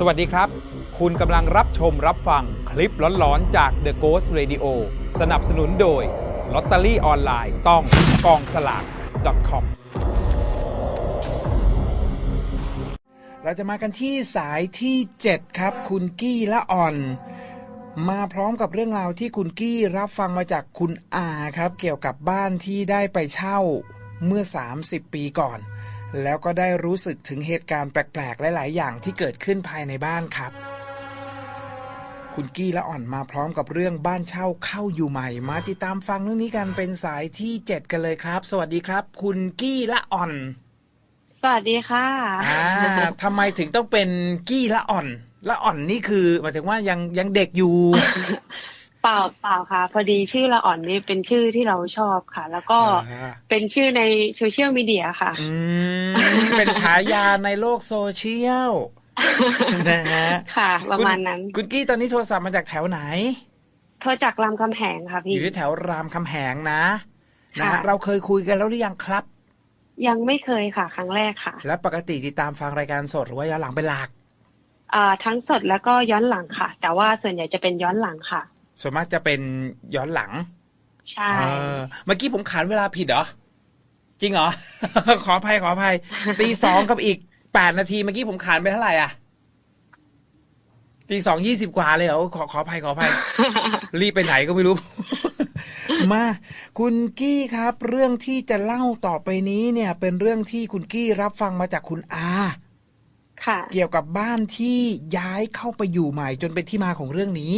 สวัสดีครับ คุณกำลังรับชมรับฟังคลิปหลอนๆ จาก The Ghost Radio สนับสนุนโดยลอตเตอรี่ออนไลน์ต้องกองสลาก .com เราจะมากันที่สายที่ 7 ครับ คุณกี้และอ่อน มาพร้อมกับเรื่องราวที่คุณกี้รับฟังมาจากคุณอาครับ เกี่ยวกับบ้านที่ได้ไปเช่าเมื่อ 30 ปีก่อน แล้วก็ได้รู้สึกถึงเหตุการณ์แปลกๆ หลาย ๆ อย่างที่เกิดขึ้นภายในบ้านครับ คุณกี้และอ่อนมาพร้อมกับเรื่องบ้านเช่าเข้าอยู่ใหม่ มาติดตามฟังเรื่องนี้กันเป็นสายที่ 7 กันเลยครับ สวัสดีครับ คุณกี้และอ่อน สวัสดีค่ะอ่าทำไมถึงต้องเป็นกี้และอ่อนและอ่อนนี่คือหมายถึงว่ายังยังเด็กอยู่ เปล่าเปล่าค่ะ พอดีชื่อละอ่อนนี่เป็นชื่อที่เราชอบค่ะ แล้วก็อ่าเป็นชื่อในโซเชียลมีเดียค่ะ อืมเป็นฉายาในโลกโซเชียลนะฮะค่ะ ประมาณนั้น คุณคุณกี้ตอนนี้โทรศัพท์มาจากแถวไหนโทรจากรามคำแหงค่ะอพี่ยู่ที่แถวรามคำแหงนะนะค่ะฮะเราเคยคุยกันแล้วหรือยังครับ ยังไม่เคยค่ะ ครั้งแรกค่ะ และปกติติดตามฟังรายการสดหรือว่าย้อนหลังเป็นหลักอ่าทั้งสดแล้วก็ย้อนหลังค่ะ แต่ว่าส่วนใหญ่จะเป็นย้อนหลังค่ะ ส่วนมากจะเป็นย้อนหลัง ใช่เออเมื่อกี้ผมขานเวลาผิดเหรอ จริงเหรอ ขออภัยขออภัยตีสองกับอีกแปดนาทีเมื่อกี้ผมขานไปเท่าไหร่อะตีสองยี่สิบกว่าเลยเหรอขอขออภัยขออภัยรีบไปไหนก็ไม่รู้ มาคุณกี้ครับ เรื่องที่จะเล่าต่อไปนี้เนี่ย เป็นเรื่องที่คุณกี้รับฟังมาจากคุณอาค่ะ เกี่ยวกับบ้านที่ย้ายเข้าไปอยู่ใหม่จนเป็นที่มาของเรื่องนี้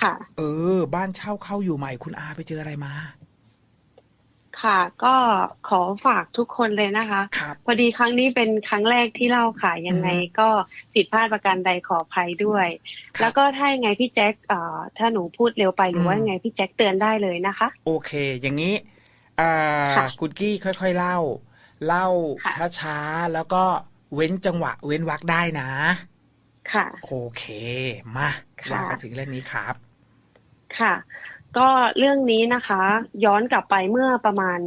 ค่ะ เออ บ้านเช่าเข้าอยู่ใหม่คุณอาไปเจออะไรมา ค่ะ ก็ขอฝากทุกคนเลยนะคะ ครับพอดีครั้งนี้เป็นครั้งแรกที่เล่าค่ะยังไงอืมก็ผิดพลาดประการใดขออภัยด้วย ครับ แล้วก็ถ้ายังไงพี่แจ็คเอ่อถ้าหนูพูดเร็วไปหรือว่าอืมยังไงพี่แจ็คเตือนได้เลยนะคะ โอเค อย่างนี้อ่าค่ะคุณกี้ค่อยๆเล่า เล่าค่ะ ช้าๆ แล้วก็เว้นจังหวะ เว้นวรรคได้นะ ค่ะ โอเค มาค่ะ ว่ากันถึงเรื่องนี้ครับ ค่ะ ก็เรื่องนี้นะคะ ย้อนกลับไปเมื่อประมาณ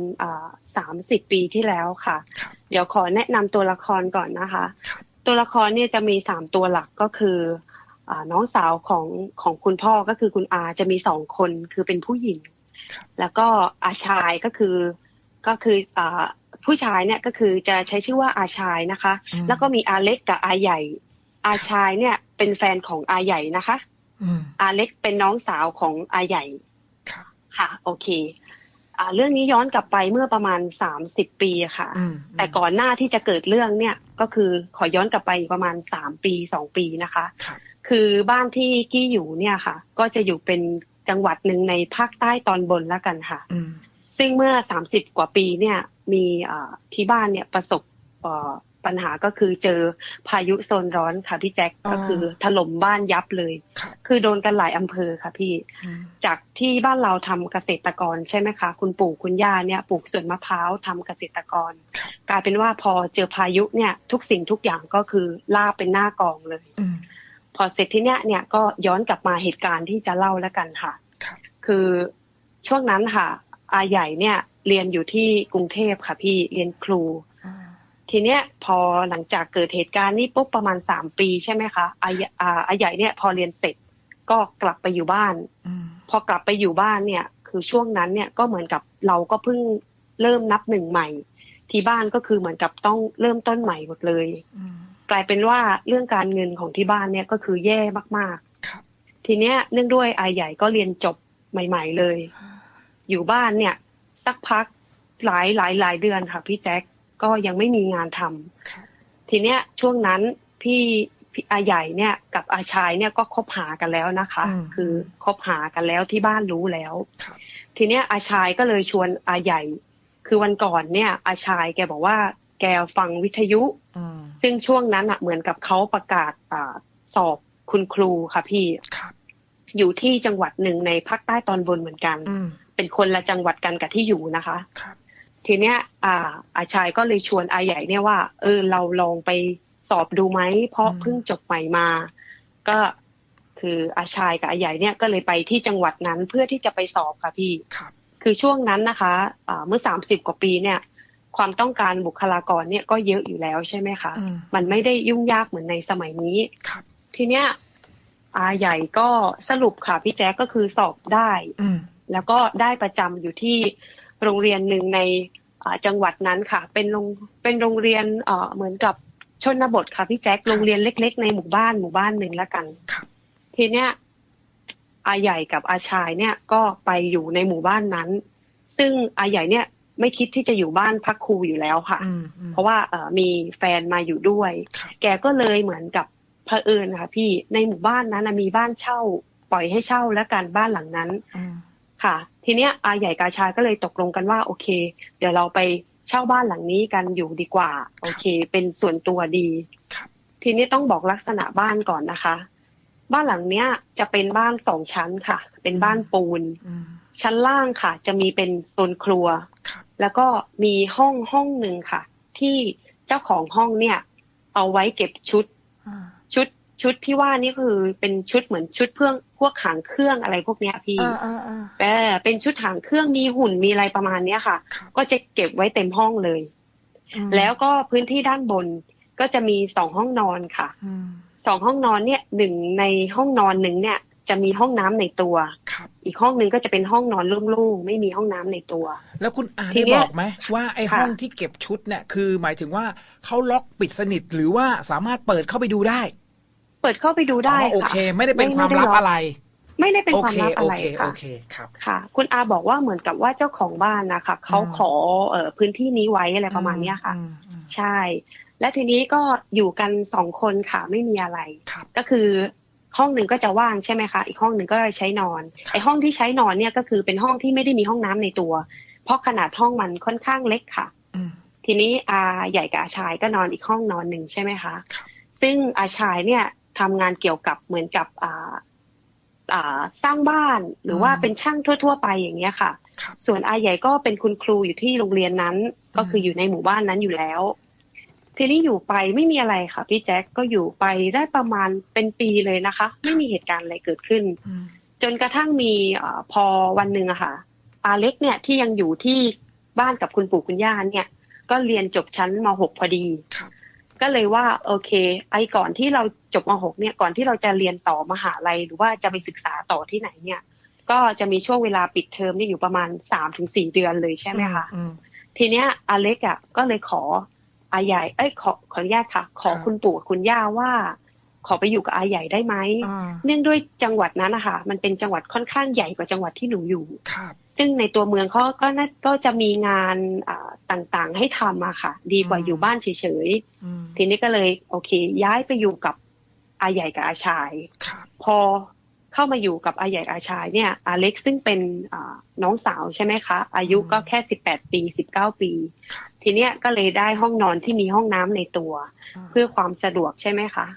สามสิบปีที่แล้วค่ะครับเดี๋ยวขอแนะนำตัวละครก่อนนะคะครับตัวละครเนี่ยจะมีสามตัวหลักก็คืออาน้องสาวของของคุณพ่อก็คือคุณอาจะมีสองคนคือเป็นผู้หญิงครับแล้วก็อาชายก็คือก็คืออาผู้ชายเนี่ยก็คือจะใช้ชื่อว่าอาชายนะคะอืมแล้วก็มีอาเล็กกับอาใหญ่ อาชายเนี่ยเป็นแฟนของอาใหญ่นะคะ อืมอาเล็กเป็นน้องสาวของอาใหญ่ครับค่ะ โอเค อ่า เรื่องนี้ย้อนกลับไปเมื่อประมาณสามสิบปีค่ะอืมแต่ก่อนหน้าที่จะเกิดเรื่องเนี่ย ก็คือขอย้อนกลับไปประมาณสามปีสองปีนะคะครับคือบ้านที่กี้อยู่เนี่ยค่ะ ก็จะอยู่เป็นจังหวัดหนึ่งในภาคใต้ตอนบนแล้วกันค่ะอืมซึ่งเมื่อสามสิบกว่าปีเนี่ย มีอ่าที่บ้านเนี่ยประสบเอ่อ ปัญหาก็คือเจอพายุโซนร้อนค่ะพี่แจ็คก็คือถล่มบ้านยับเลยครับคือโดนกันหลายอำเภอค่ะพี่อืมจากที่บ้านเราทำเกษตรกรใช่ไหมคะ คุณปู่คุณย่าเนี่ยปลูกสวนมะพร้าวทำเกษตรกรครับกลายเป็นว่าพอเจอพายุเนี่ยทุกสิ่งทุกอย่างก็คือลาบเป็นหน้ากองเลยอืมพอเสร็จที่เนี้ยเนี่ยก็ย้อนกลับมาเหตุการณ์ที่จะเล่าแล้วกันค่ะครับคือช่วงนั้นค่ะอาใหญ่เนี่ยเรียนอยู่ที่กรุงเทพค่ะพี่เรียนครูอ่า ทีเนี้ยพอหลังจากเกิดเหตุการณ์นี้ปุ๊บประมาณสามปีใช่ไหมคะอาใหญ่อาอาใหญ่เนี่ยพอเรียนเสร็จก็กลับไปอยู่บ้านอืมพอกลับไปอยู่บ้านเนี่ย คือช่วงนั้นเนี่ยก็เหมือนกับเราก็เพิ่งเริ่มนับหนึ่งใหม่ ที่บ้านก็คือเหมือนกับต้องเริ่มต้นใหม่หมดเลยอืมกลายเป็นว่าเรื่องการเงินของที่บ้านเนี่ยก็คือแย่มากครับๆทีเนี้ยเนื่องด้วยอาใหญ่ก็เรียนจบใหม่ ๆเลย อยู่บ้านเนี่ย สักพักหลายหลายหลายเดือนค่ะพี่แจ็ค ก็ยังไม่มีงานทำครับทีเนี้ยช่วงนั้นพี่พี่อาใหญ่เนี่ยกับอาชายเนี่ยก็คบหากันแล้วนะคะอืมคือคบหากันแล้วที่บ้านรู้แล้วครับทีเนี้ยอาชายก็เลยชวนอาใหญ่ คือวันก่อนเนี่ยอาชายแกบอกว่าแกฟังวิทยุอืมซึ่งช่วงนั้นอะเหมือนกับเขาประกาศอ่าสอบคุณครูค่ะพี่ครับอยู่ที่จังหวัดหนึ่งในภาคใต้ตอนบนเหมือนกันอืมเป็นคนละจังหวัดกันกับที่อยู่นะคะครับ ทีเนี้ยอ่าอาชายก็เลยชวนอาใหญ่เนี่ยว่า เออเราลองไปสอบดูไหมเพราะอืมเพิ่งจบใหม่มา ก็คืออาชายกับอาใหญ่เนี่ยก็เลยไปที่จังหวัดนั้นเพื่อที่จะไปสอบค่ะพี่ครับคือช่วงนั้นนะคะอ่าเมื่อสามสิบกว่าปีเนี่ย ความต้องการบุคลากรเนี่ยก็เยอะอยู่แล้วใช่ไหมคะอืมมันไม่ได้ยุ่งยากเหมือนในสมัยนี้ครับ ทีเนี้ยอาใหญ่ก็สรุปค่ะพี่แจ๊กก็คือสอบได้อืมแล้วก็ได้ประจำอยู่ที่ โรงเรียนหนึ่งในอ่าจังหวัดนั้นค่ะ เป็นโรงเป็นโรงเรียนเอ่อเหมือนกับชนบทค่ะพี่แจ๊คโรงเรียนเล็ก ๆ ในหมู่บ้านหมู่บ้านหนึ่งละกันครับทีเนี้ยอาใหญ่กับอาชายเนี่ยก็ไปอยู่ในหมู่บ้านนั้น ซึ่งอาใหญ่เนี่ยไม่คิดที่จะอยู่บ้านพักครูอยู่แล้วค่ะอืมอืมเพราะว่าเอ่อมีแฟนมาอยู่ด้วยครับแกก็เลยเหมือนกับเผอิญค่ะ พี่ในหมู่บ้านนั้นน่ะมีบ้านเช่า ปล่อยให้เช่าแล้วกันบ้านหลังนั้นอืม ค่ะ ทีเนี้ยอาใหญ่กาชายก็เลยตกลงกันว่า โอเค เดี๋ยวเราไปเช่าบ้านหลังนี้กันอยู่ดีกว่า โอเค เป็นส่วนตัวดีครับทีนี้ต้องบอกลักษณะบ้านก่อนนะคะ บ้านหลังเนี้ยจะเป็นบ้านสองชั้นค่ะ เป็นบ้านปูนอืมชั้นล่างค่ะ จะมีเป็นโซนครัวครับแล้วก็มีห้องห้องหนึ่งค่ะ ที่เจ้าของห้องเนี่ย เอาไว้เก็บชุดอ่าชุด ชุดที่ว่านี่คือเป็นชุดเหมือนชุดเพื่องพวกหางเครื่องอะไรพวกเนี้ยพี่อ่าอ่าอ่าเออเป็นชุดหางเครื่องมีหุ่นมีอะไรประมาณเนี้ยค่ะครับก็จะเก็บไว้เต็มห้องเลยอืมแล้วก็พื้นที่ด้านบนก็จะมีสองห้องนอนค่ะอืมสองห้องนอนเนี่ยหนึ่งในห้องนอนหนึ่งเนี่ย จะมีห้องน้ำในตัวครับอีกห้องหนึ่งก็จะเป็นห้องนอนโล่งๆไม่มีห้องน้ำในตัว แล้วคุณอาทีได้เนี้บยอกไหมว่าไอ้ค่ะห้องที่เก็บชุดเนี่ยคือหมายถึงว่าเขาล็อกปิดสนิทหรือว่าสามารถเปิดเข้าไปดูได้เปิดเข้าไปดูได้อ๋อโอค่ะเค ไม่ได้เป็นไม่ความไม่ได้ลับล็อกอะไร ไม่ได้เป็นโอความเคลับโออะไรเคโอค่ะเคครับค่ะ คุณอาบอกว่าเหมือนกับว่าเจ้าของบ้านนะคะเขาอืมขอเอ่อพื้นที่นี้ไว้อะไรประมาณเนี้ยค่ะอืมอืมใช่ และทีนี้ก็อยู่กันสองคนค่ะไม่มีอะไรครับก็คือห้องหนึ่งก็จะว่างใช่ไหมคะ อีกห้องหนึ่งก็ใช้นอนครับไอห้องที่ใช้นอนเนี่ยก็คือเป็นห้องที่ไม่ได้มีห้องน้ำในตัว เพราะขนาดห้องมันค่อนข้างเล็กค่ะอืมทีนี้อาใหญ่กับอาชายก็นอนอีกห้องนอนหนึ่งใช่ไหมคะครับซึ่งอาชายเนี่ย ทำงานเกี่ยวกับเหมือนกับอ่าอ่าสร้างบ้านหรือว่าเป็นช่างทั่ว ๆ ไปอย่างเงี้ยค่ะครับส่วนอาใหญ่ก็เป็นคุณครูอยู่ที่โรงเรียนนั้น ก็คืออยู่ในหมู่บ้านนั้นอยู่แล้ว ทีนี้อยู่ไปไม่มีอะไรค่ะ พี่แจ็คก็อยู่ไปได้ประมาณเป็นปีเลยนะคะ ไม่มีเหตุการณ์อะไรเกิดขึ้นอืมจนกระทั่งมีเออพอวันหนึ่งอะค่ะ อาเล็กเนี่ยที่ยังอยู่ที่บ้านกับคุณปู่คุณย่าเนี่ย ก็เรียนจบชั้นม .6 พอดีครับ ก็เลยว่าโอเค ไอ้ก่อนที่เราจบม .6 เนี่ยก่อนที่เราจะเรียนต่อมหาลัยหรือว่าจะไปศึกษาต่อที่ไหนเนี่ย ก็จะมีช่วงเวลาปิดเทอมเนี่ยอยู่ประมาณสามถึงสี่เดือนเลยใช่ไหมคะอืมทีเนี้ยอาเล็กอะก็เลยขออาใหญ่เอ้ยขอขออนุญาตค่ะ ขอครับคุณปู่กับคุณย่าว่า ขอไปอยู่กับอาใหญ่ได้ไหมอ่าเนื่องด้วยจังหวัดนั้นนะคะมันเป็นจังหวัดค่อนข้างใหญ่กว่าจังหวัดที่หนูอยู่ครับ ซึ่งในตัวเมืองเขาก็น่าก็จะมีงานอ่าต่างๆ ให้ทำอะค่ะ ดีกว่าอืมอยู่บ้านเฉยอืมๆทีนี้ก็เลยโอเค ย้ายไปอยู่กับอาใหญ่กับอาชายครับพอเข้ามาอยู่กับอาใหญ่อาชายเนี่ยอาเล็กซึ่งเป็นอ่าน้องสาวใช่ไหมคะ อายุก็แค่สิบแปดปีสิบเก้าปีครับทีเนี้ยก็เลยได้ห้องนอนที่มีห้องน้ำในตัวอ่าเพื่อความสะดวกใช่ไหมคะ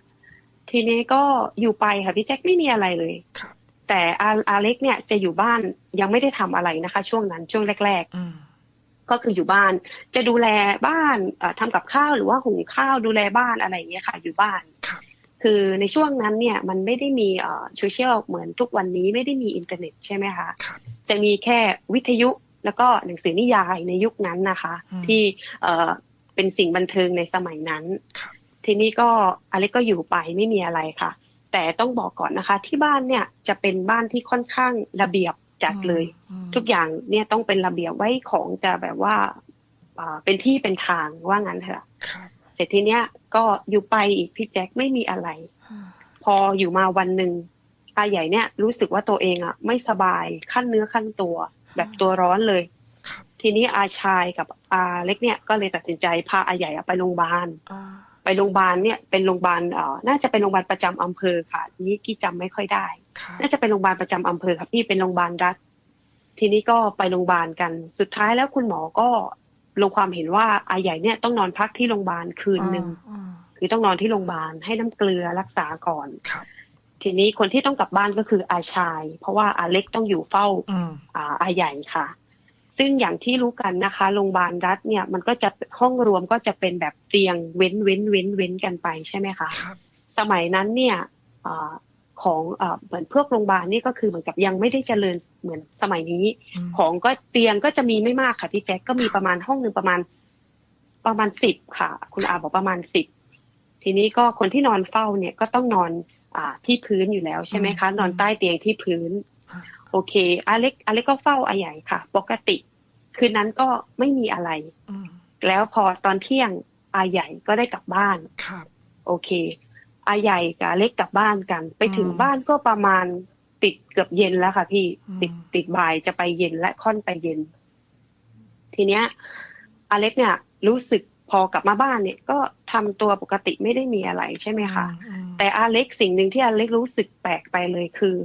ทีนี้ก็อยู่ไปค่ะพี่แจ็คไม่มีอะไรเลยครับ แต่อาอาเล็กเนี่ยจะอยู่บ้านยังไม่ได้ทำอะไรนะคะ ช่วงนั้นช่วงแรกอืมๆก็คืออยู่บ้าน จะดูแลบ้านเอ่อทำกับข้าวหรือว่าหุงข้าวดูแลบ้านอะไรอย่างเงี้ยค่ะ อยู่บ้านครับคือในช่วงนั้นเนี่ยมันไม่ได้มีเอ่อโซเชียลเหมือนทุกวันนี้ไม่ได้มีอินเทอร์เน็ตใช่ไหมคะครับจะมีแค่วิทยุแล้วก็หนังสือนิยายในยุคนั้นนะคะอืมที่เอ่อเป็นสิ่งบันเทิงในสมัยนั้นครับทีนี้ก็อเล็กก็อยู่ไปไม่มีอะไรค่ะ แต่ต้องบอกก่อนนะคะ ที่บ้านเนี่ยจะเป็นบ้านที่ค่อนข้างระเบียบจัดเลยอืมทุกอย่างเนี่ยต้องเป็นระเบียบไว้ของจะแบบว่าอ่าเป็นที่เป็นทางว่างั้นเถอะครับเสร็จทีเนี้ยก็อยู่ไปอีกพี่แจ็คไม่มีอะไรอ่าพออยู่มาวันหนึ่งอาใหญ่เนี่ยรู้สึกว่าตัวเองอะ ไม่สบายขั้นเนื้อขั้นตัว แบบตัวร้อนเลยครับทีนี้อาชายกับอาเล็กเนี่ยก็เลยตัดสินใจพาอาใหญ่อะไปโรงพยาบาลอ่า ไปโรงพยาบาลเนี่ยเป็นโรงพยาบาลเอ่อน่าจะเป็นโรงพยาบาลประจำอำเภอค่ะนี้กี้จำไม่ค่อยได้ครับน่าจะเป็นโรงพยาบาลประจำอำเภอค่ะพี่เป็นโรงพยาบาลรัฐ ทีนี้ก็ไปโรงพยาบาลกัน สุดท้ายแล้วคุณหมอก็ลงความเห็นว่าอาใหญ่เนี่ยต้องนอนพักที่โรงพยาบาลคืนหนึ่งอ่าคือต้องนอนที่โรงพยาบาลให้น้ำเกลือรักษาก่อนครับทีนี้คนที่ต้องกลับบ้านก็คืออาชาย เพราะว่าอาเล็กต้องอยู่เฝ้าอืมอ่าอาใหญ่ค่ะ ซึ่งอย่างที่รู้กันนะคะโรงพยาบาลรัฐเนี่ยมันก็จะห้องรวมก็จะเป็นแบบเตียงเว้นเว้นเว้นเว้นกันไปใช่ไหมคะครับสมัยนั้นเนี่ยอาของอาเหมือนพวกโรงพยาบาลนี่ก็คือเหมือนกับยังไม่ได้เจริญเหมือนสมัยนี้อืมของก็เตียงก็จะมีไม่มากค่ะพี่แจ็คก็มีประมาณห้องหนึ่งประมาณ ประมาณสิบค่ะ คุณอาบอกประมาณสิบทีนี้ก็คนที่นอนเฝ้าเนี่ยก็ต้องนอนอ่าที่พื้นอยู่แล้วใช่ไหมคะอืมนอนใต้เตียงที่พื้นอ่า โอเคอาเล็กอาเล็กก็เฝ้าอาใหญ่ค่ะ ปกติ คืนนั้นก็ไม่มีอะไรอืมแล้วพอตอนเที่ยงอาใหญ่ก็ได้กลับบ้านครับ โอเค อาใหญ่กับอาเล็กกลับบ้านกัน ไปถึงอืมบ้านก็ประมาณติดเกือบเย็นแล้วค่ะ พี่อืมติดติดบ่ายจะไปเย็นและค่อนไปเย็น ทีเนี้ยอาเล็กเนี่ย รู้สึกพอกลับมาบ้านเนี่ย ก็ทำตัวปกติไม่ได้มีอะไรใช่ไหมคะอืมแต่อาเล็กสิ่งหนึ่งที่อาเล็กรู้สึกแปลกไปเลยคือ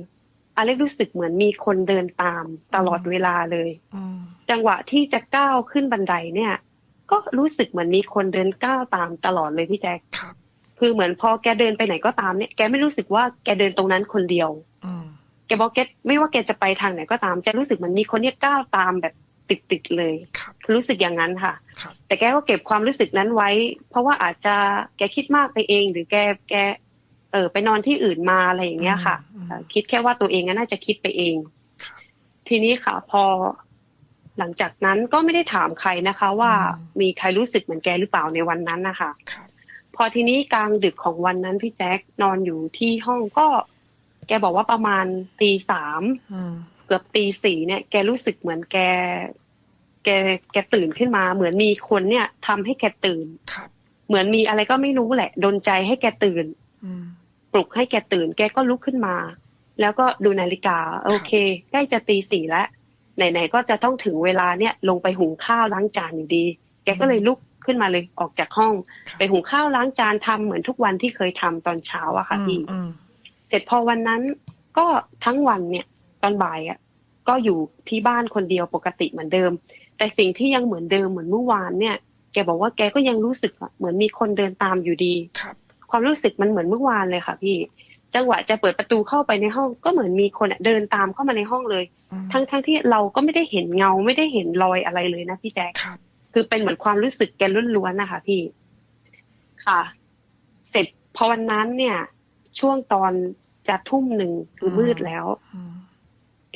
อาเล็กรู้สึกเหมือนมีคนเดินตามตลอดเวลาเลยอืมจังหวะที่จะก้าวขึ้นบันไดเนี่ย ก็รู้สึกเหมือนมีคนเดินก้าวตามตลอดเลยพี่แจ๊คครับคือเหมือนพอแกเดินไปไหนก็ตามเนี่ยแกไม่รู้สึกว่าแกเดินตรงนั้นคนเดียวอืมแกบอกแกไม่ว่าแกจะไปทางไหนก็ตาม จะรู้สึกเหมือนมีคนเนี่ยก้าวตามแบบติดๆเลยครับคือรู้สึกอย่างนั้นค่ะครับแต่แกก็เก็บความรู้สึกนั้นไว้ เพราะว่าอาจจะแกคิดมากไปเอง หรือแกแก เออไปนอนที่อื่นมาอะไรอย่างเงี้ยค่ะอืมเอ่อคิดแค่ว่าตัวเองน่าจะคิดไปเองครับทีนี้ค่ะ พอหลังจากนั้นก็ไม่ได้ถามใครนะคะ ว่าอืมมีใครรู้สึกเหมือนแกหรือเปล่าในวันนั้นนะคะครับพอทีนี้กลางดึกของวันนั้นพี่แจ๊คนอนอยู่ที่ห้องก็ แกบอกว่าประมาณตีสามอืมเกือบตีสี่เนี่ย แกรู้สึกเหมือนแก แกแกตื่นขึ้นมา เหมือนมีคนเนี่ยทำให้แกตื่นครับเหมือนมีอะไรก็ไม่รู้แหละดนใจให้แกตื่นอืม ปลุกให้แกตื่น แกก็ลุกขึ้นมา แล้วก็ดูนาฬิกา โอเค ใกล้จะตีสี่แล้ว ไหนๆก็จะต้องถึงเวลาเนี่ยลงไปหุงข้าวล้างจานอยู่ดี แกก็เลยลุกขึ้นมาเลยออกจากห้องครับไปหุงข้าวล้างจานทำเหมือนทุกวันที่เคยทำตอนเช้าอะค่ะพี่อืมเสร็จพอวันนั้นก็ทั้งวันเนี่ยตอนบ่ายอะก็อยู่ที่บ้านคนเดียวปกติเหมือนเดิม แต่สิ่งที่ยังเหมือนเดิมเหมือนเมื่อวานเนี่ย แกบอกว่าแกก็ยังรู้สึกอะเหมือนมีคนเดินตามอยู่ดีครับ ความรู้สึกมันเหมือนเมื่อวานเลยค่ะ พี่ จังหวะจะเปิดประตูเข้าไปในห้องก็เหมือนมีคนอะเดินตามเข้ามาในห้องเลยอืมทั้งทั้งที่เราก็ไม่ได้เห็นเงาไม่ได้เห็นรอยอะไรเลยนะพี่แจ๊คครับคือเป็นเหมือนความรู้สึกแกล้วนๆนะคะพี่ ค่ะ เสร็จพอวันนั้นเนี่ย ช่วงตอนจะทุ่มหนึ่งคือมืดแล้วอืม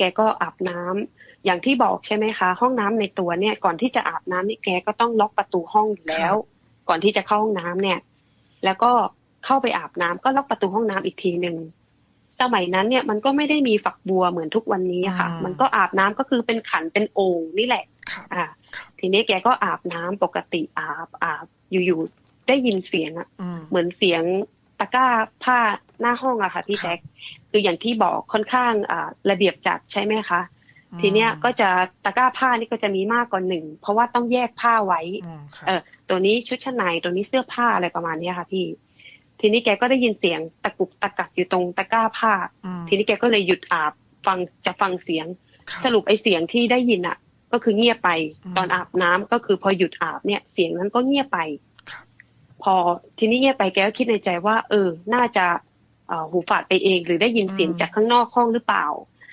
แกก็อาบน้ำอย่างที่บอกใช่ไหมคะ ห้องน้ำในตัวเนี่ย ก่อนที่จะอาบน้ำนี่แกก็ต้องล็อกประตูห้องอยู่แล้ว ก่อนที่จะเข้าห้องน้ำเนี่ย แล้วก็ เข้าไปอาบน้ำก็ล็อกประตูห้องน้ำอีกทีหนึ่งสมัยนั้นเนี่ยมันก็ไม่ได้มีฝักบัวเหมือนทุกวันนี้ค่ะ มันก็อาบน้ำก็คือเป็นขันเป็นโอ่งนี่แหละครับอ่าครับทีนี้แกก็อาบน้ำปกติอาบอาบอยู่ๆได้ยินเสียงอะอืมเหมือนเสียงตะกร้าผ้าหน้าห้องอะค่ะ พี่ครับแจ็คคืออย่างที่บอกค่อนข้างอ่าระเบียบจัดใช่ไหมคะทีเนี้ยก็จะตะกร้าผ้านี่ก็จะมีมากกว่าหนึ่งเพราะว่าต้องแยกผ้าไว้อืมครับเออตัวนี้ชุดชั้นในตัวนี้เสื้อผ้าอะไรประมาณเนี้ยค่ะพี่ ทีนี้แกก็ได้ยินเสียงตะกุกตะกักอยู่ตรงตะกร้าผ้าอืมทีนี้แกก็เลยหยุดอาบฟังจะฟังเสียงครับสรุปไอ้เสียงที่ได้ยินอะ ก็คือเงียบไปอืมตอนอาบน้ำก็คือพอหยุดอาบเนี่ยเสียงนั้นก็เงียบไปครับพอทีนี้เงียบไปแกก็คิดในใจว่า เออ น่าจะเอ่อหูฝาดไปเอง หรือได้ยินเสียงอืมจากข้างนอกห้องหรือเปล่า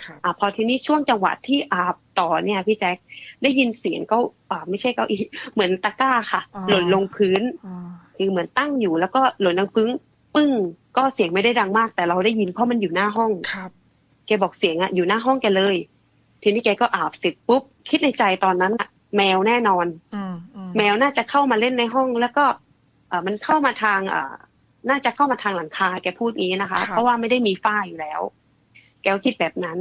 ครับอ่าพอทีนี้ช่วงจังหวะที่อาบต่อเนี่ยพี่แจ๊คได้ยินเสียงก็อ่าไม่ใช่เก้าอี้เหมือนตะกร้าค่ะ หล่นลงพื้นอ่า คือเหมือนตั้งอยู่แล้วก็หล่นลงพื้นปึ้ง ก็เสียงไม่ได้ดังมาก แต่เราได้ยินเพราะมันอยู่หน้าห้องครับแกบอกเสียงอะอยู่หน้าห้องแกเลย ทีนี้แกก็อาบเสร็จปุ๊บคิดในใจตอนนั้นอะแมวแน่นอนอืมอืมแมวน่าจะเข้ามาเล่นในห้อง แล้วก็เออมันเข้ามาทางเอ่อน่าจะเข้ามาทางหลังคาแกพูดงี้นะคะ เพราะว่าไม่ได้มีฝ้าอยู่แล้ว แกก็คิดแบบนั้น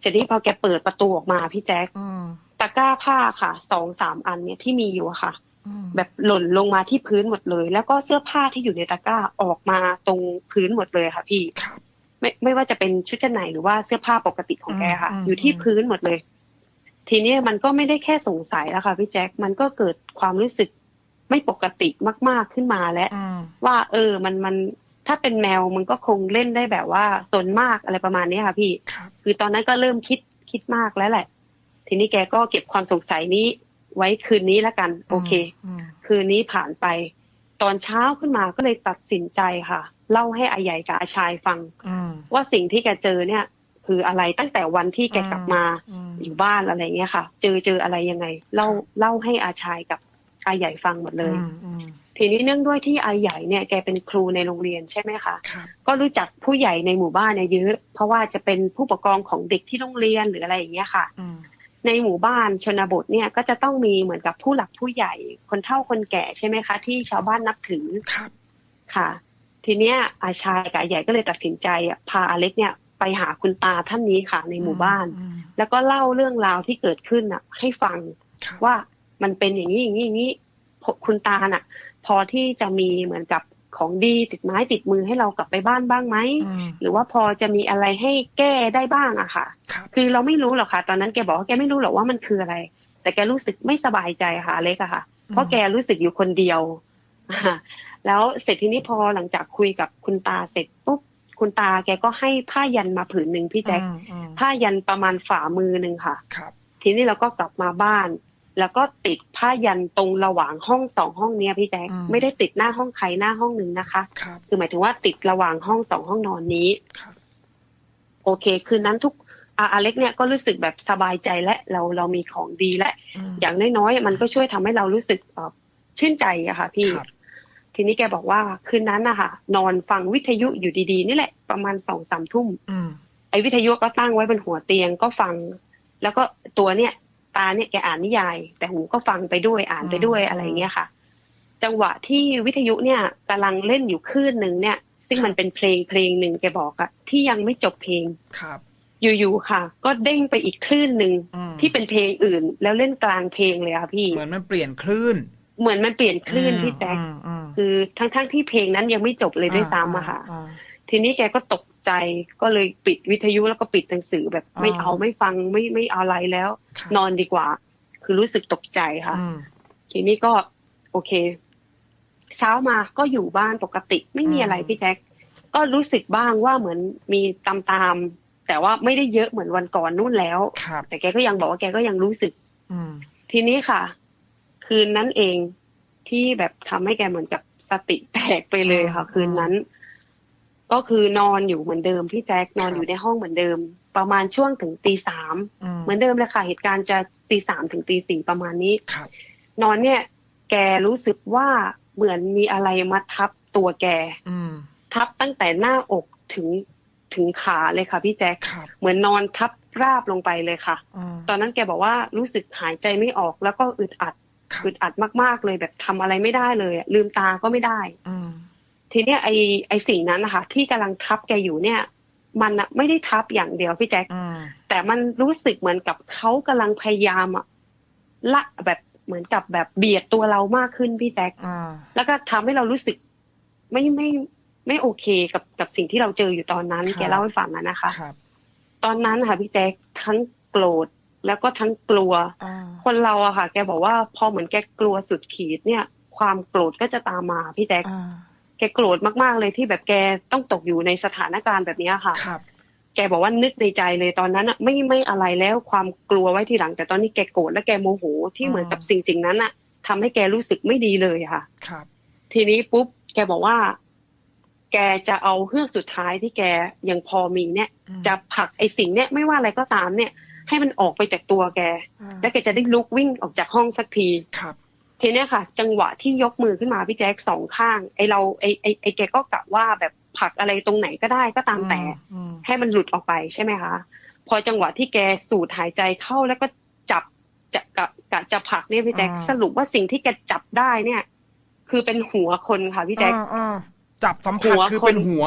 เสร็จนี้พอแกเปิดประตูออกมาพี่แจ๊คอืมตะกร้าผ้าค่ะสองสามอันเนี่ยที่มีอยู่อะค่ะอืม แบบหล่นลงมาที่พื้นหมดเลย แล้วก็เสื้อผ้าที่อยู่ในตะกร้าออกมาตรงพื้นหมดเลยค่ะพี่ครับไม่ไม่ว่าจะเป็นชุดชั้นในหรือว่าเสื้อผ้าปกติของแกค่ะอืมอยู่ที่อืมพื้นหมดเลย ทีนี้มันก็ไม่ได้แค่สงสัยแล้วค่ะพี่แจ็คมันก็เกิดความรู้สึกไม่ปกติมาก ๆขึ้นมาแล้วอืมว่า เออ มันมันถ้าเป็นแมวมันก็คงเล่นได้แบบว่าสนมากอะไรประมาณนี้ค่ะ พี่ครับคือตอนนั้นก็เริ่มคิดคิดมากแล้วแหละ ทีนี้แกก็เก็บความสงสัยนี้ ไว้คืนนี้แล้วกัน โอเคอืมคืนนี้ผ่านไป ตอนเช้าขึ้นมาก็เลยตัดสินใจค่ะ เล่าให้อาใหญ่กับอาชายฟังอืมว่าสิ่งที่แกเจอเนี่ย คืออะไรตั้งแต่วันที่แกอืมกลับมาอืมอยู่บ้านอะไรเงี้ยค่ะ เจอเจออะไรยังไง เล่าเล่าให้อาชายกับอาใหญ่ฟังหมดเลยอืมอืมทีนี้เนื่องด้วยที่อาใหญ่เนี่ยแกเป็นครูในโรงเรียนใช่ไหมคะครับก็รู้จักผู้ใหญ่ในหมู่บ้านเนี่ยเยอะเพราะว่าจะเป็นผู้ปกครองของเด็กที่โรงเรียนหรืออะไรอย่างเงี้ยค่ะอืม ในหมู่บ้านชนบทเนี่ยก็จะต้องมีเหมือนกับผู้หลักผู้ใหญ่คนเฒ่าคนแก่ใช่ไหมคะ ที่ชาวบ้านนับถือครับค่ะ ทีเนี้ยอาชายกับอาใหญ่ก็เลยตัดสินใจอะพาอเล็กเนี่ยไปหาคุณตาท่านนี้ค่ะ ในหมู่บ้านอืมแล้วก็เล่าเรื่องราวที่เกิดขึ้นอะ ให้ฟังครับว่ามันเป็นอย่างนี้อย่างนี้อย่างนี้พคุณตาน่ะ พอที่จะมีเหมือนกับ ของดีติดไม้ติดมือให้เรากลับไปบ้านบ้างไหมอืมหรือว่าพอจะมีอะไรให้แก้ได้บ้างอะค่ะครับคือเราไม่รู้หรอกค่ะ ตอนนั้นแกบอกว่าแกไม่รู้หรอกว่ามันคืออะไร แต่แกรู้สึกไม่สบายใจค่ะอเล็กอะค่ะ เพราะแกรู้สึกอยู่คนเดียวอ่าแล้วเสร็จทีนี้พอหลังจากคุยกับคุณตาเสร็จปุ๊บคุณตาแกก็ให้ผ้ายันมาผืนหนึ่งพี่แจ๊คอืมอืมผ้ายันประมาณฝ่ามือหนึ่งค่ะครับทีนี้เราก็กลับมาบ้าน แล้วก็ติดผ้ายันตรงระหว่างห้องสองห้องเนี้ยพี่แจ๊คไม่ได้ติดหน้าห้องใครหน้าห้องหนึ่งนะคะครับคือหมายถึงว่าติดระหว่างห้องสองห้องนอนนี้ครับโอเค คืนนั้นทุกอาอาเล็กเนี่ยก็รู้สึกแบบสบายใจและเราเรามีของดีและมอย่างน้อยๆมันก็ช่วยทำให้เรารู้สึกเอ่อชื่นใจอะค่ะพี่ครับทีนี้แกบอกว่าคืนนั้นนะคะนอนฟังวิทยุอยู่ดีๆ นี่แหละ ประมาณสองสามทุ่มอืมไอ้วิทยุก็ตั้งไว้บนหัวเตียงก็ฟัง แล้วก็ตัวเนี่ย ตาเนี่ยแกอ่านนิยาย แต่หูก็ฟังไปด้วยอ่านไปด้วยอะไรอย่างเงี้ยค่ะ จังหวะที่วิทยุเนี่ยกำลังเล่นอยู่คลื่นหนึ่งเนี่ย ซึ่งมันเป็นเพลงเพลงหนึ่งแกบอกอะที่ยังไม่จบเพลงครับ อยู่ๆค่ะ ก็เด้งไปอีกคลื่นหนึ่งอืมที่เป็นเพลงอื่น แล้วเล่นกลางเพลงเลยค่ะพี่เหมือนมันเปลี่ยนคลื่น เหมือนมันเปลี่ยนคลื่นพี่แจ๊คอืมอืมคือทั้งๆที่เพลงนั้นยังไม่จบเลยด้วยซ้ำอะค่ะอ่าทีนี้แกก็ตก ใจก็เลยปิดวิทยุแล้วก็ปิดหนังสือแบบอ่าไม่เอาไม่ฟังไม่ไม่เอาอะไรแล้วครับนอนดีกว่า คือรู้สึกตกใจค่ะอืมทีนี้ก็โอเค เช้ามาก็อยู่บ้านปกติไม่มีอะไรอืมพี่แจ๊คก็รู้สึกบ้างว่าเหมือนมีตามตามๆแต่ว่าไม่ได้เยอะเหมือนวันก่อนนู่นแล้วครับแต่แกก็ยังบอกว่าแกก็ยังรู้สึกอืมทีนี้ค่ะ คืนนั้นเองที่แบบทำให้แกเหมือนกับสติแตกไปเลยค่ะ คืนนั้น ก็คือนอนอยู่เหมือนเดิมพี่แจ๊คนอนอยู่ในห้องเหมือนเดิม ประมาณช่วงถึงตีสามอืมเหมือนเดิมเลยค่ะ เหตุการณ์จะตีสามถึงตีสี่ประมาณนี้ครับนอนเนี่ย แกรู้สึกว่าเหมือนมีอะไรมาทับตัวแกอืมทับตั้งแต่หน้าอกถึงถึงขาเลยค่ะพี่แจ๊คครับเหมือนนอนทับราบลงไปเลยค่ะอืมตอนนั้นแกบอกว่ารู้สึกหายใจไม่ออกแล้วก็อึดอัดครับอึดอัดมากๆเลยแบบทำอะไรไม่ได้เลยอะลืมตาก็ไม่ได้อืม ทีเนี้ยไอไอสิ่งนั้นนะคะที่กำลังทับแกอยู่เนี่ย มันอะไม่ได้ทับอย่างเดียวพี่แจ๊คอืมแต่มันรู้สึกเหมือนกับเขากำลังพยายามอะละแบบเหมือนกับแบบเบียดตัวเรามากขึ้นพี่แจ๊คอ่าแล้วก็ทำให้เรารู้สึกไม่ไม่ไม่โอเคกับกับสิ่งที่เราเจออยู่ตอนนั้น แกเล่าให้ฟังอะนะคะครับตอนนั้นค่ะพี่แจ๊คทั้งโกรธแล้วก็ทั้งกลัวอ่าคนเราอะค่ะ แกบอกว่าพอเหมือนแกกลัวสุดขีดเนี่ย ความโกรธก็จะตามมาพี่แจ๊คอ่าแกโกรธมากๆเลยที่แบบแกต้องตกอยู่ในสถานการณ์แบบเนี้ยค่ะครับ แกบอกว่านึกในใจเลยตอนนั้นอะไม่ไม่อะไรแล้วความกลัวไว้ทีหลัง แต่ตอนนี้แกโกรธและแกโมโหที่เหมือนกับสิ่งสิ่งนั้นอะทำให้แกรู้สึกไม่ดีเลยอะค่ะ ครับ ทีนี้ปุ๊บแกบอกว่า แกจะเอาเฮือกสุดท้ายที่แกยังพอมีเนี่ยอืมจะผลักไอ้สิ่งเนี้ยไม่ว่าอะไรก็ตามเนี่ย ให้มันออกไปจากตัวแกอ่าแล้วแกจะได้ลุกวิ่งออกจากห้องสักทีครับ ทีเนี้ยค่ะ จังหวะที่ยกมือขึ้นมาพี่แจ๊คสองข้าง ไอเราไอไอไอแกก็กะว่าแบบผลักอะไรตรงไหนก็ได้ก็ตามแต่อืมให้มันหลุดออกไปใช่ไหมคะ พอจังหวะที่แกสูดหายใจเข้าแล้วก็จับจะกะกะจะผลักเนี่ยพี่แจ๊คอ่าสรุปว่าสิ่งที่แกจับได้เนี่ย คือเป็นหัวคนค่ะพี่แจ๊คอ่าอ่าจับสัมผัสหัวคือคนเป็นหัว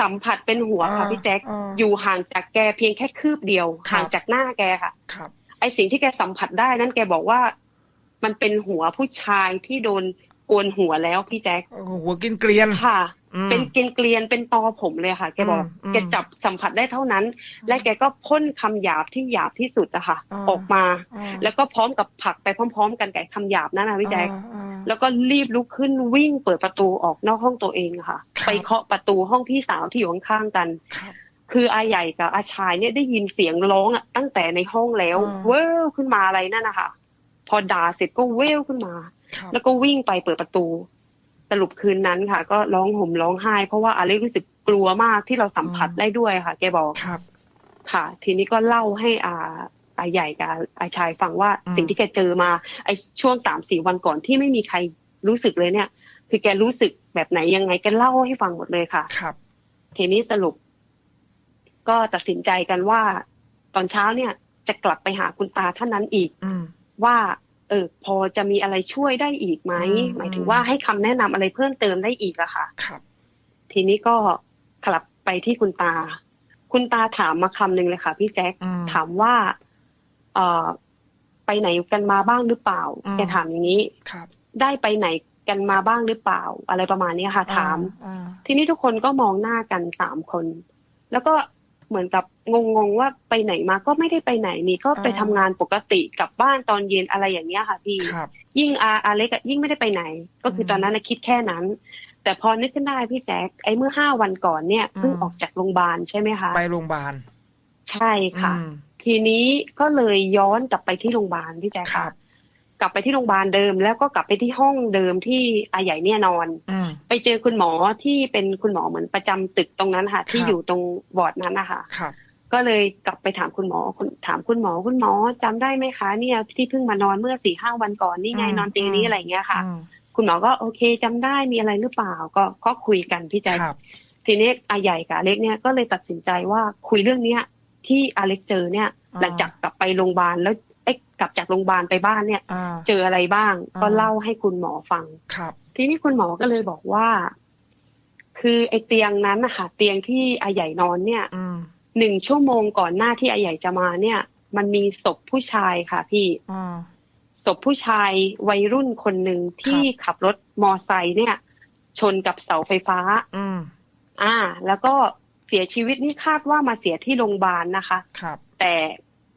สัมผัสเป็นหัวค่ะอ่าพี่แจ๊คอ่าอยู่ห่างจากแกเพียงแค่คืบเดียวครับห่างจากหน้าแกค่ะครับไอสิ่งที่แกสัมผัสได้นั้นแกบอกว่า มันเป็นหัวผู้ชายที่โดนโกนหัวแล้วพี่แจ๊คหัวกินเกลียนค่ะอืมเป็นเกลียนเกลียนๆเป็นตอผมเลยค่ะ แกบอกอืมอืมแกจับสัมผัสได้เท่านั้น และแกก็พ่นคำหยาบที่หยาบที่สุดอะค่ะอ่าออกมาอ่าแล้วก็พร้อมกับผลักไปพร้อม ๆ กันกับคำหยาบนั้นนะพี่แจ๊คอ่าอ่าแล้วก็รีบลุกขึ้นวิ่งเปิดประตูออกนอกห้องตัวเองอะค่ะครับไปเคาะประตูห้องพี่สาวที่อยู่ข้างๆกันครับคืออาใหญ่กับอาชายเนี่ยได้ยินเสียงร้องอะตั้งแต่ในห้องแล้วอ่าเว้วขึ้นมาอะไรนั่นนะคะ พอด่าเสร็จก็เว้วขึ้นมาครับแล้วก็วิ่งไปเปิดประตู สรุปคืนนั้นค่ะ ก็ร้องห่มร้องไห้ เพราะว่าอาเล็กรู้สึกกลัวมากที่เราสัมผัสได้ด้วยค่ะ แกบอกครับ ค่ะ ทีนี้ก็เล่าให้อาอาใหญ่กับอาชายฟังว่าอืมสิ่งที่แกเจอมาไอ้ช่วงสามสี่วันก่อนที่ไม่มีใครรู้สึกเลยเนี่ย คือแกรู้สึกแบบไหนยังไงแกเล่าให้ฟังหมดเลยค่ะ ครับ ทีนี้สรุป ก็ตัดสินใจกันว่า ตอนเช้าเนี่ย จะกลับไปหาคุณตาท่านนั้นอีกอืม ว่าเออพอจะมีอะไรช่วยได้อีกไหมอืมหมายถึงว่าให้คำแนะนำอะไรเพิ่มเติมได้อีกอะค่ะครับ ทีนี้ก็กลับไปที่คุณตา คุณตาถามมาคำหนึ่งเลยค่ะ พี่แจ๊คอืมถามว่าเอ่อไปไหนกันมาบ้างหรือเปล่าอืมแกถามอย่างนี้ครับได้ไปไหนกันมาบ้างหรือเปล่า อะไรประมาณนี้ค่ะ ถามอ่าทีนี้ทุกคนก็มองหน้ากันสามคน แล้วก็ เหมือนกับงงๆว่าไปไหนมาก็ไม่ได้ไปไหนนี่ก็ไปทำงานปกติกลับบ้านตอนเย็นอะไรอย่างเงี้ยค่ะพี่ครับยิ่งอาอาเล็กอะยิ่งไม่ได้ไปไหน ก็คืออมตอนนั้นนะคิดแค่นั้น แต่พอนึกขึ้นได้พี่แจ๊คไอ้เมื่อห้าวันก่อนเนี่ยเพิ่งอืมออกจากโรงพยาบาลใช่ไหมคะไปโรงพยาบาล ใช่ค่ะอืมทีนี้ก็เลยย้อนกลับไปที่โรงพยาบาลพี่แจ๊คครัค่ะบก ลับไปที่โรงพยาบาลเดิม แล้วก็กลับไปที่ห้องเดิมที่อาใหญ่เนี่ยนอนอืมไปเจอคุณหมอที่เป็นคุณหมอเหมือนประจำตึกตรงนั้นค่ะ ที่ครับอยู่ตรงวอร์ดนั้นนะคะครับก็เลยกลับไปถามคุณหมอคุณถามคุณหมอคุณหมอจำได้ไหมคะเนี่ยที่เพิ่งมานอนเมื่อสี่ห้าวันก่อนนี่ไงอืมนอนเตียงนี้อืมอะไรอย่างเงี้ยค่ะอืมคุณหมอก็โอเคจำได้มีอะไรหรือเปล่า ก็ก็คุยกันพี่แจ๊คครับทีนี้อาใหญ่กับอาเล็กเนี่ยก็เลยตัดสินใจว่าคุยเรื่องเนี้ยที่อาเล็กเจอเนี่ยอ่าหลังจากกลับไปโรงพยาบาลแล้วเอ๊ะ กลับจากโรงพยาบาลไปบ้านเนี่ยอ่าเจออะไรบ้างอ่าก็เล่าให้คุณหมอฟังครับ ทีนี้คุณหมอก็เลยบอกว่า คือไอ้เตียงนั้นนะคะเตียงที่อาใหญ่นอนเนี่ยอืมหนึ่งชั่วโมงก่อนหน้าที่อาใหญ่จะมาเนี่ย มันมีศพผู้ชายค่ะพี่อ่าศพผู้ชายวัยรุ่นคนหนึ่งที่ขับรถมอไซค์เนี่ย ชนกับเสาไฟฟ้าอืมอ่า แล้วก็เสียชีวิตนี่คาดว่ามาเสียที่โรงพยาบาลนะคะ ครับ แต่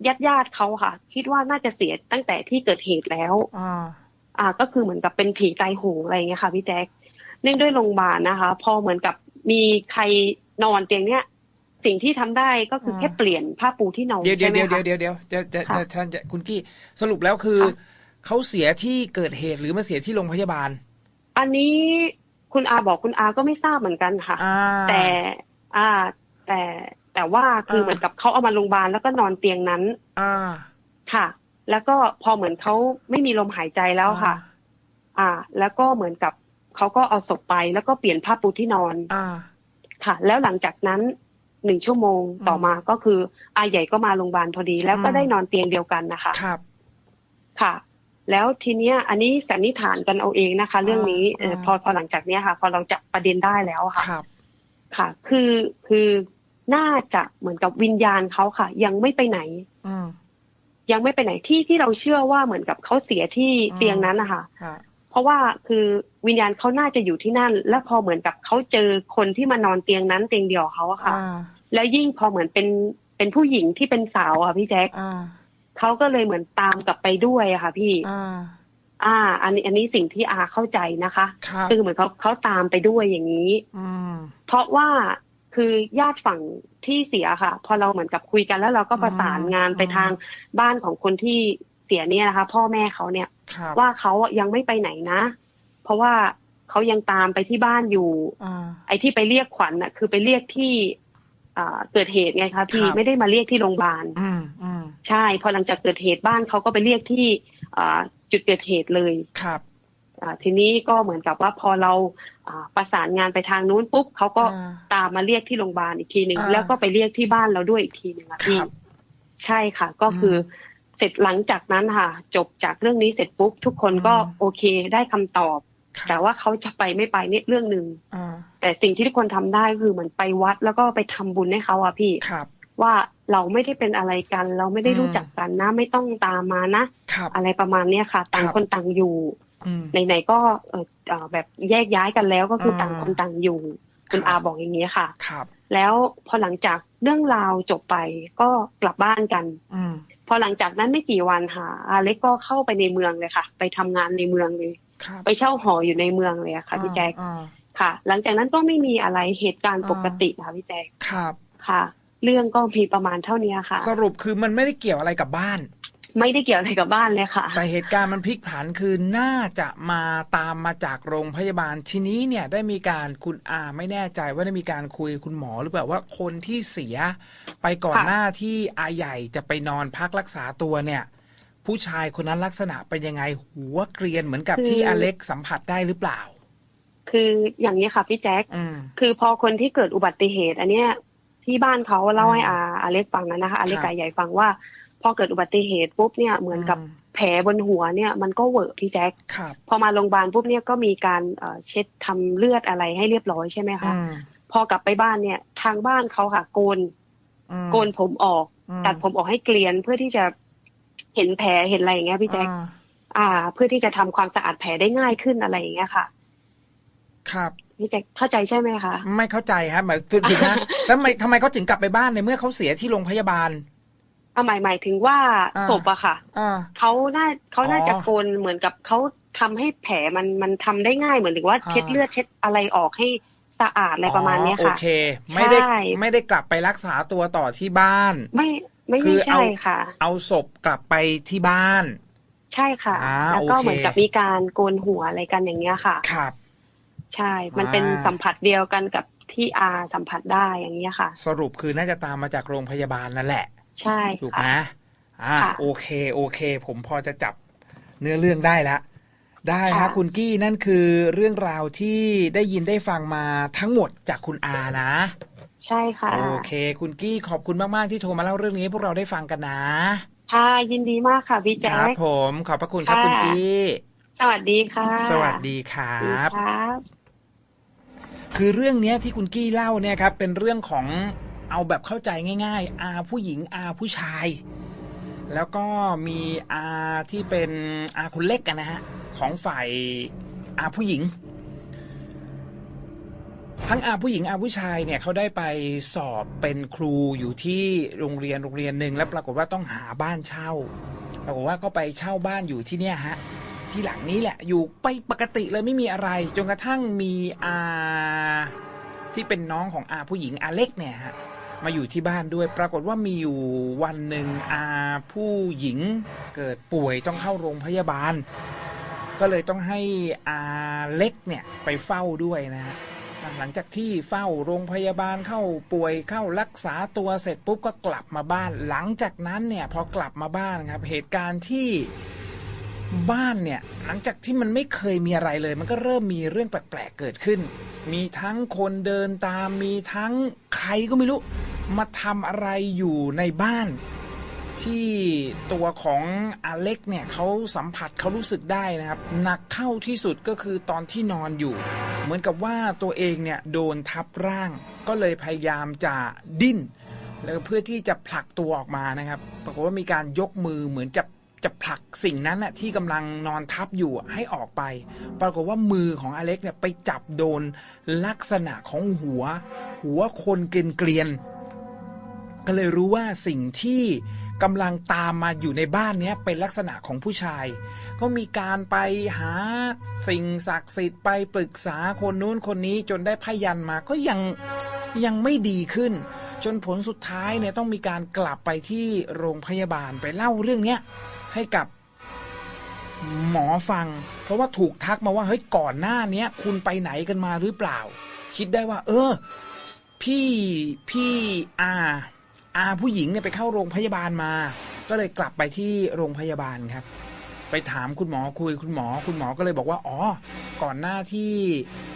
ญาติญาติๆเขาค่ะ คิดว่าน่าจะเสียตั้งแต่ที่เกิดเหตุแล้วอ่าอ่าก็คือเหมือนกับเป็นผีตายโหงอะไรอย่างเงี้ยค่ะพี่แจ๊คเนื่องด้วยโรงพยาบาลนะคะ พอเหมือนกับมีใครนอนเตียงเนี้ยสิ่งที่ทำได้ก็คืออ่าแค่เปลี่ยนผ้าปูที่นอนเดี๋ยวเดี๋ใช่ยวไหมเดี๋ยวคะเดี๋ยวเดี๋ยวเดี๋ยวจะจะค่ะจะท่านจะคุณกี้สรุปแล้วคือค่ะเขาเสียที่เกิดเหตุหรือมาเสียที่โรงพยาบาล อันนี้คุณอาบอกคุณอาก็ไม่ทราบเหมือนกันค่ะอ่าแต่ อ่า แต่ แต่ว่าคืออ่าเหมือนกับเขาเอามาโรงพยาบาลแล้วก็นอนเตียงนั้น อ่า ค่ะ แล้วก็พอเหมือนเขาไม่มีลมหายใจแล้วค่ะ อ่า แล้วก็เหมือนกับเขาก็เอาศพไปแล้วก็เปลี่ยนผ้าปูที่นอน อ่า ค่ะ แล้วหลังจากนั้นหนึ่งชั่วโมงต่อมาก็คืออาใหญ่ก็มาโรงพยาบาลพอดี แล้วก็อืมได้นอนเตียงเดียวกันนะคะ ครับ ค่ะ แล้วทีเนี้ย อันนี้สันนิษฐานกันเอาเองนะคะ เรื่องนี้เอออ่าพอพอหลังจากเนี้ยค่ะ พอเราจับประเด็นได้แล้วค่ะ ครับ ค่ะ คือคือ น่าจะเหมือนกับวิญญาณเขาค่ะ ยังไม่ไปไหนอืมยังไม่ไปไหนที่ที่เราเชื่อว่าเหมือนกับเขาเสียที่อืมเตียงนั้นนะคะครับเพราะว่าคือวิญญาณเขาน่าจะอยู่ที่นั่น แล้วพอเหมือนกับเขาเจอคนที่มานอนเตียงนั้นเตียงเดียวเขาอะค่ะอ่าแล้วยิ่งพอเหมือนเป็นเป็นผู้หญิงที่เป็นสาวอะพี่แจ๊คอ่าเขาก็เลยเหมือนตามกลับไปด้วยอะค่ะ พี่อ่าอ่า อันนี้อันนี้สิ่งที่อาเข้าใจนะคะครับคือเหมือนเขาเขาตามไปด้วยอย่างนี้อืมเพราะว่า คือญาติฝั่งที่เสียค่ะ พอเราเหมือนกับคุยกันแล้วเราก็ประสานงานอืมไปทางบ้านของคนที่เสียเนี่ยนะคะ พ่อแม่เขาเนี่ยครับว่าเขาอะยังไม่ไปไหนนะ เพราะว่าเขายังตามไปที่บ้านอยู่อ่าไอ้ที่ไปเรียกขวัญน่ะ คือไปเรียกที่อ่าเกิดเหตุไงคะพี่ครับไม่ได้มาเรียกที่โรงพยาบาลอืมอืมใช่ พอหลังจากเกิดเหตุบ้านเขาก็ไปเรียกที่อ่าจุดเกิดเหตุเลยครับอ่า ทีนี้ก็เหมือนกับว่าพอเราอ่าประสานงานไปทางนู้นปุ๊บเขาก็อ่าตามมาเรียกที่โรงพยาบาลอีกทีหนึ่งอ่าแล้วก็ไปเรียกที่บ้านเราด้วยอีกทีหนึ่งอะคพี่รับใช่ค่ะ ก็คืออมเสร็จหลังจากนั้นค่ะ จบจากเรื่องนี้เสร็จปุ๊บทุกคนก็อืมโอเคได้คำตอบครับแต่ว่าเขาจะไปไม่ไปเนี่ยเรื่องหนึ่งอ่าแต่สิ่งที่ทุกคนทำได้คือเหมือนไปวัดแล้วก็ไปทำบุญให้เขาอะพี่ครับว่าเราไม่ได้เป็นอะไรกัน เราไม่ได้อืมรู้จักกันนะ ไม่ต้องตามมานะครับอะไรประมาณเนี้ยค่ะ ต่างครับคนต่างอยู่อืม ไหนๆก็เอ่อเอ่อแบบแยกย้ายกันแล้วก็คืออมต่างคนต่างอยู่คุณครับอาบอกอย่างนี้ค่ะครับ แล้วพอหลังจากเรื่องราวจบไปก็กลับบ้านกันอืมพอหลังจากนั้นไม่กี่วันค่ะ อาเล็กก็เข้าไปในเมืองเลยค่ะ ไปทำงานในเมืองเลยครับไปเช่าหออยู่ในเมืองเลยอะค่ะพี่แจ๊คอ่าค่ะ หลังจากนั้นก็ไม่มีอะไรเหตุการณ์อ่าปกติค่ะพี่แจ๊คครับค่ะ เรื่องก็มีประมาณเท่านี้ค่ะ สรุปคือมันไม่ได้เกี่ยวอะไรกับบ้าน ไม่ได้เกี่ยวอะไรกับบ้านเลยค่ะ แต่เหตุการณ์มันพลิกผันคือน่าจะมาตามมาจากโรงพยาบาลทีนี้เนี่ยได้มีการคุณอาไม่แน่ใจว่าได้มีการคุยคุณหมอหรือเปล่าว่าคนที่เสีย ไปก่อนค่ะหน้าที่อาใหญ่จะไปนอนพักรักษาตัวเนี่ย ผู้ชายคนนั้นลักษณะเป็นยังไงหัวเกรียนเหมือนกับที่อเล็กสัมผัสได้หรือเปล่า คืออย่างนี้ค่ะพี่แจ๊คอืมคือพอคนที่เกิดอุบัติเหตุ อันเนี้ยที่บ้านเขาเล่าให้อืมอาอาเล็กฟังนะนะคะอาเล็กครับกับใหญ่ฟังว่า พอเกิดอุบัติเหตุปุ๊บเนี่ยเหมือนกับแผลบนหัวเนี่ยมันก็เวอะพี่แจ๊คครับพอมาโรงพยาบาลปุ๊บเนี่ยก็มีการเอ่อเช็ดทำเลือดอะไรให้เรียบร้อยใช่ไหมคะอืมพอกลับไปบ้านเนี่ยทางบ้านเขาค่ะโกนอืมโกนผมออกอืมตัดผมออกให้เกลียนเพื่อที่จะเห็นแผลเห็นอะไรอย่างเงี้ยพี่แจ๊คอ่าอ่าเพื่อที่จะทำความสะอาดแผลได้ง่ายขึ้นอะไรอย่างเงี้ยค่ะ ครับพี่แจ๊คเข้าใจใช่ไหมคะ ไม่เข้าใจฮะหมายถึงถึงนะแล้วทำไมทำไมเขาถึงกลับไปบ้านในเมื่อเขาเสียที่โรงพยาบาล เอาหมายหมายถึงว่าอ่าศพอะค่ะอ่าเขาน่าเขาน่าอ๋อจะโกนเหมือนกับเขาทำให้แผลมันมันทำได้ง่ายเหมือนถึงว่าอ่าเช็ดเลือดเช็ดอะไรออกให้สะอาดอะไรประมาณเนี้ยอ๋อค่ะโอเค ไม่ได้ใช่ไม่ได้กลับไปรักษาตัวต่อที่บ้าน ไม่ไม่คืไม่อใช่เอาค่ะ เอาศพกลับไปที่บ้าน ใช่ค่ะอ่าแล้วก็โอเคเหมือนกับมีการโกนหัวอะไรกันอย่างเงี้ยค่ะ ครับ ใช่ มันเป็นอ่าสัมผัสเดียวกันกับที่อาสัมผัสได้อย่างเงี้ยค่ะ สรุปคือน่าจะตามมาจากโรงพยาบาลนั่นแหละ ใช่ถูกไหมค่ะอ่าค่ะโอเค โอเค ผมพอจะจับเนื้อเรื่องได้ละ ได้ฮะค่ะคุณกี้นั่นคือเรื่องราวที่ได้ยินได้ฟังมาทั้งหมดจากคุณอานะ ใช่ค่ะ โอเค คุณกี้ขอบคุณมาก ๆ ที่โทรมาเล่าเรื่องนี้ให้พวกเราได้ฟังกันนะ ค่ะยินดีมากค่ะพี่คแจ๊รับคผมขอบพระคุณครับค่ะคุณกี้ สวัสดีค่ะ สวัสดีครัสวัสดีบครับคือเรื่องเนี้ยที่คุณกี้เล่าเนี่ยครับ เป็นเรื่องของ เอาแบบเข้าใจง่าย ๆ อาผู้หญิงอาผู้ชาย แล้วก็มีอาที่เป็นอาคนเล็กกันนะฮะ ของฝ่ายอาผู้หญิง ทั้งอาผู้หญิงอาผู้ชายเนี่ยเขาได้ไปสอบเป็นครูอยู่ที่โรงเรียนโรงเรียนหนึ่งแล้วปรากฏว่าต้องหาบ้านเช่า ปรากฏว่าก็ไปเช่าบ้านอยู่ที่เนี่ยฮะที่หลังนี้แหละ อยู่ไปปกติเลยไม่มีอะไร จนกระทั่งมีอาที่เป็นน้องของอาผู้หญิงอาเล็กเนี่ยฮะ มาอยู่ที่บ้านด้วย ปรากฏว่ามีอยู่วันหนึ่งอาผู้หญิงเกิดป่วยต้องเข้าโรงพยาบาล ก็เลยต้องให้อาเล็กเนี่ยไปเฝ้าด้วยนะฮะหลังจากที่เฝ้าโรงพยาบาลเข้าป่วยเข้ารักษาตัวเสร็จปุ๊บก็กลับมาบ้าน หลังจากนั้นเนี่ยพอกลับมาบ้านครับเหตุการณ์ที่ บ้านเนี่ยหลังจากที่มันไม่เคยมีอะไรเลย มันก็เริ่มมีเรื่องแปลกๆเกิดขึ้น มีทั้งคนเดินตามมีทั้งใครก็ไม่รู้ มาทำอะไรอยู่ในบ้าน ที่ตัวของอเล็กเนี่ยเขาสัมผัสเขารู้สึกได้นะครับหนักเข้าที่สุดก็คือตอนที่นอนอยู่ เหมือนกับว่าตัวเองเนี่ยโดนทับร่าง ก็เลยพยายามจะดิ้นแล้วเพื่อที่จะผลักตัวออกมานะครับปรากฏว่ามีการยกมือเหมือนจะ จะผลักสิ่งนั้นน่ะที่กำลังนอนทับอยู่ให้ออกไป ปรากฏว่ามือของอเล็กเนี่ยไปจับโดนลักษณะของหัว หัวคนเกลียนๆก็เลยรู้ว่าสิ่งที่กำลังตามมาอยู่ในบ้านเนี้ยเป็นลักษณะของผู้ชาย ก็มีการไปหาสิ่งศักดิ์สิทธิ์ไปปรึกษาคนนู้นคนนี้จนได้พยันมาก็ยังยังไม่ดีขึ้น จนผลสุดท้ายเนี่ยต้องมีการกลับไปที่โรงพยาบาลไปเล่าเรื่องเนี้ย ให้กับหมอฟัง เพราะว่าถูกทักมาว่าเฮ้ยก่อนหน้าเนี้ย คุณไปไหนกันมาหรือเปล่า คิดได้ว่า เออ พี่พี่อาอาผู้หญิงเนี่ยไปเข้าโรงพยาบาลมา ก็เลยกลับไปที่โรงพยาบาลครับ ไปถามคุณหมอคุยคุณหมอ คุณหมอก็เลยบอกว่า อ๋อ ก่อนหน้าที่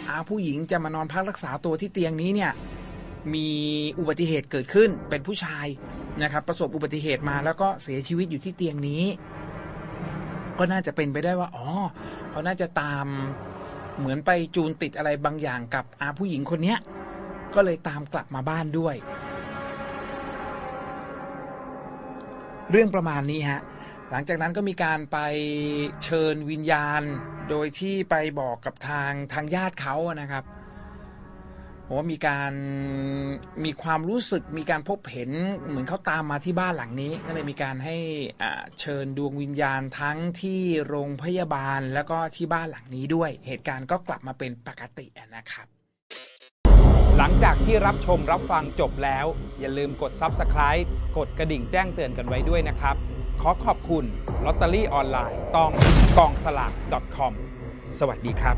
อาผู้หญิงจะมานอนพักรักษาตัวที่เตียงนี้เนี่ย มีอุบัติเหตุเกิดขึ้นเป็นผู้ชายนะครับ ประสบอุบัติเหตุมาแล้วก็เสียชีวิตอยู่ที่เตียงนี้ ก็น่าจะเป็นไปได้ว่าอ๋อเขาน่าจะตามเหมือนไปจูนติดอะไรบางอย่างกับอาผู้หญิงคนเนี้ย ก็เลยตามกลับมาบ้านด้วย เรื่องประมาณนี้ฮะ หลังจากนั้นก็มีการไปเชิญวิญญาณ โดยที่ไปบอกกับทางทางญาติเขานะครับ ว่ามีการมีความรู้สึกมีการพบเห็นเหมือนเขาตามมาที่บ้านหลังนี้ ก็เลยมีการให้เชิญดวงวิญญาณทั้งที่โรงพยาบาลแล้วก็ที่บ้านหลังนี้ด้วย เหตุการณ์ก็กลับมาเป็นปกตินะครับ หลังจากที่รับชมรับฟังจบแล้ว อย่าลืมกด Subscribe กดกระดิ่งแจ้งเตือนกันไว้ด้วยนะครับ ขอขอบคุณลอตเตอรี่ออนไลน์ตองกองสลาก .com สวัสดีครับ